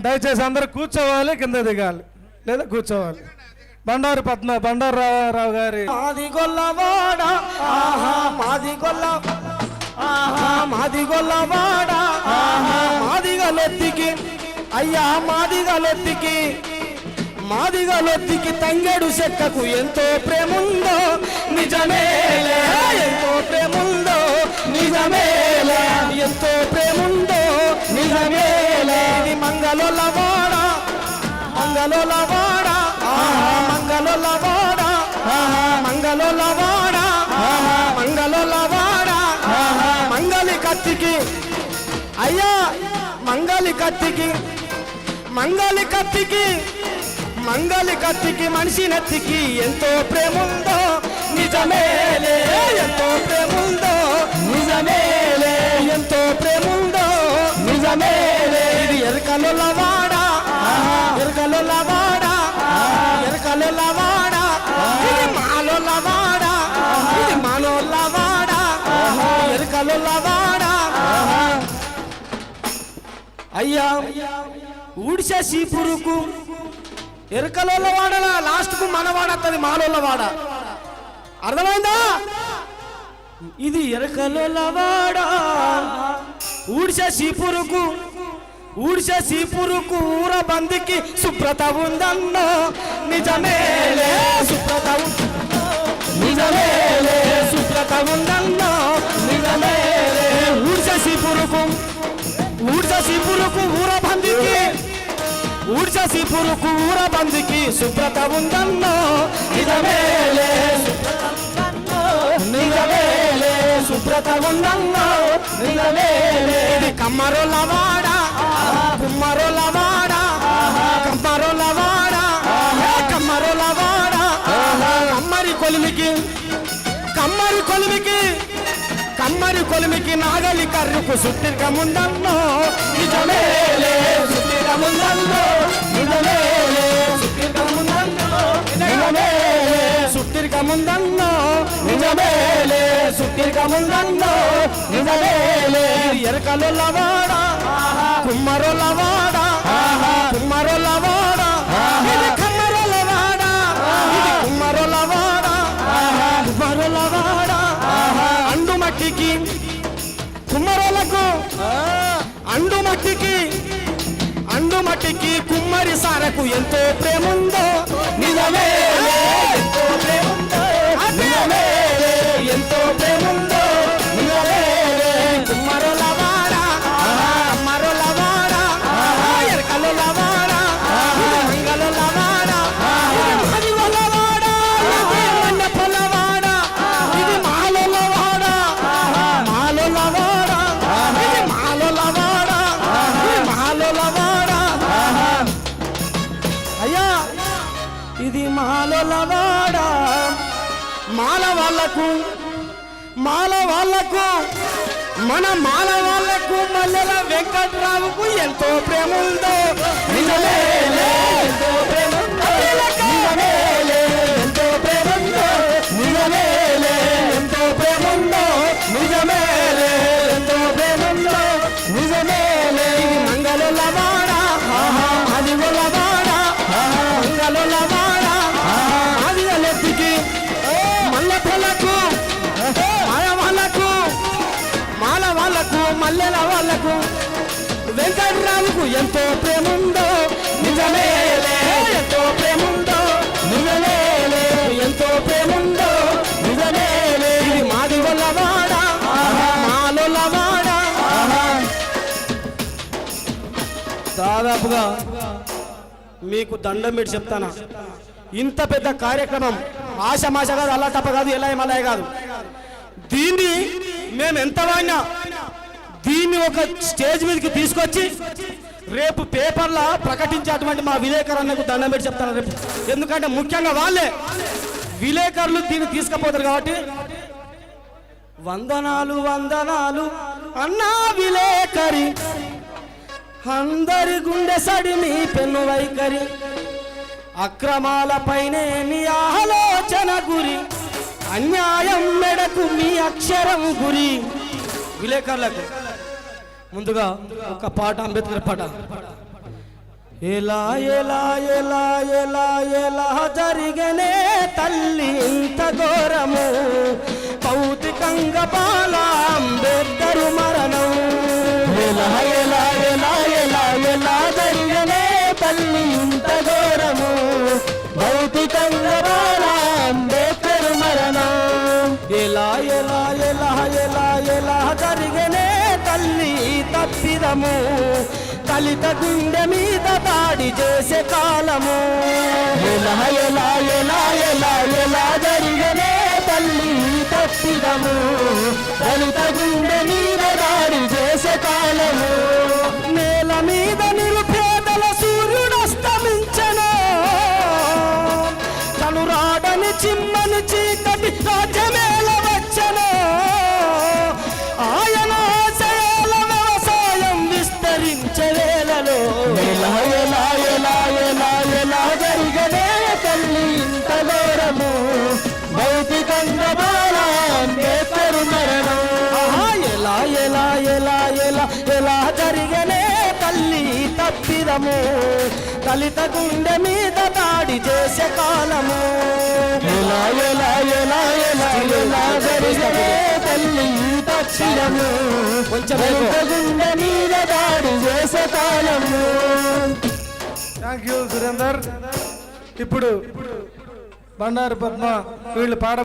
దయచేసి అందరూ కూర్చోవాలి కింద దిగాలి. లేదా కూర్చోవాలి. బండారు పద్మ బండారు రావు గారి. మాది గొల్లవాడ ఆహా మాది గొల్ల ఆహా మాది గొల్లవాడ ఆహా మాది గలొత్తికి అయ్యా మాది గలొత్తికి మాది గలొత్తికి తంగెడు చెక్కకు ఎంతో ప్రేముందో నిజమే ఎంతో ప్రేముందో. ఇది మంగళోళ్ళవాడ? మంగళోళ్ళవాడ? ఆహా మంగళోళ్ళవాడ? ఆహా మంగళోళ్ళవాడ? ఆహా మంగళోళ్ళవాడ? ఆహా మంగళి కత్తికి. అయ్యా మంగళి కత్తికి. మంగళి కత్తికి. మంగళి కత్తికి మనిషి నత్తికి ఎంతో ప్రేముందో? నిజమేలే ఎంతో ప్రేముందో? నిజమేలే ఎంతో ప్రేముందో? నిజమేలే ఇది ఎరకలవాడ ఎరకలవాడ ఎరకలవాడ ఇది మాలోలవాడ ఇది మాలోలవాడ ఎరకలవాడ అయ్యా ఊడిసే సీపురుకు ఎరకలోళ్ళ వాడలా? లాస్ట్కు మన వాడత్తది మాలోళ్ళ వాడ. అర్థమైందా? ఇది ఎరకలోళ్ళ వాడ? ఊడిసే సీపురుకు ఊడిసే సీపురుకు ఊర బందికి శుభ్రత ఉందన్నో. నిజమేలే శుభ్రత ఉందన్నో నిజమేలే శుభ్రత ఉందన్నో. నిజమేలే ఊడిసే సీపురుకు ఊడిసే సీపురుకు ఊర బందికి. ఊడిసే సీపురుకు ఊర బందికి శుభ్రత ఉందన్నో. నిజమేలే శుభ్రత ఉందన్నో, నిజమేలే శుభ్రత ఉందన్నో. నిజమేలే ఇది కమ్మరోల వాడ కుమ్మరోల కమ్మరి కొలిమికి కమ్మరి కొలిమికి కమ్మరి కొలిమికి నాగలి కర్రుకు సుట్టిరకముందన్నో నిజమేలే సుట్టిరకముందన్నో నిజమేలే సుట్టిరకముందన్నో నిజమేలే సుట్టిరకముందన్నో నిజమేలే సుట్టిరకముందన్నో నిజమేలే లవాడా కుమ్మరొల్లవాడ కుమ్మరొల్లవాడ ఇది కమ్మరొల్లవాడ ఇది కుమ్మరొల్లవాడ కుమ్మరొల్లవాడ అండు మట్టికి కుమ్మరోలకు. అండు మట్టికి అండు మట్టికి కుమ్మరి సారకు ఎంతో ప్రేముందో. నిజమే. ఇది మాలోల మాల వాళ్ళకు మాల వాళ్ళకు మన మాల వాళ్ళకు మల్లెల వెంకట్రావుకు ఎంతో ప్రేమ ఉందో ఎంతో ప్రేమ ఉందో. ఎంతో ప్రేమ ఉందో. ఎంతో ప్రేమ ఉందో. నిజమేలే, ఎంతో ప్రేమ నిజమేలే, ఇది మల్లెల వాళ్ళకు వెంకట్రావుకు ఎంతో ప్రేమ ఉందో ఎంతో ప్రేమ ఉందో ఎంతో ప్రేమ ఉందో నిజమేలే ఇది మాది వల్ల వాడ దాదాపుగా మీకు దండం పెట్టి చెప్తానా? ఇంత పెద్ద కార్యక్రమం ఆశమాశ కాదు అలా తప్ప కాదు ఎలా మలయ కాదు. దీన్ని మేము ఎంత వాడినా దీన్ని ఒక స్టేజ్ మీదకి తీసుకొచ్చి రేపు పేపర్లో ప్రకటించేటువంటి మా విలేకరులకు దండం పెట్టి చెప్తాను రేపు. ఎందుకంటే ముఖ్యంగా వాళ్ళే విలేకరులు దీన్ని తీసుకుపోతారు కాబట్టి వందనాలు వందనాలు అన్నా విలేకరి. అందరి గుండె సడిమి పెన్ను వైఖరి. అక్రమాలపైనే మీ ఆలోచన గురి. అన్యాయం మెడకు మీ అక్షరం గురి. విలేకరులకు ముందుగా ఒక పాట అంబేద్కర్ పాట. ఎలా ఎలా ఎలా ఎలా ఎలా జరిగనే తల్లి ఇంత ఘోరము? భౌతికంగా బాల అంబేద్కరు మరణం. ఎలా ఎలా ఎలా ఎలా ఎలా జరిగనే తల్లి ఇంత ఘోరము? భౌతికంగా బాల అంబేద్కరు మరణం. ఎలా ఎలా ఎలా ఎలా ఎలా జరిగనే తల్లి తప్పిదము దళిత గుండె మీద దాడి చేసే కాలము. ఎలా ఎలా ఎలా ఎలా ఎలా జరిగనే తల్లి తప్పిదము దళిత గుండె మీద దాడి చేసే కాలము. జరిగనే తల్లి ఇంత ఘోరము భౌతికంగా బాలా మరణం ఎలా ఎలా ఎలా ఎలా ఎలా జరిగనే తల్లి తప్పిదము దళిత గుండె మీద దాడి చేసే కాలము ఎలా ఎలా ఎలా ఎలా ఎలా జరిగనే తల్లి దళిత గుండె మీద దాడి చేసే కాలము. Thank you Surender. ఇప్పుడు బండారు పద్మ వీళ్ళు పాడ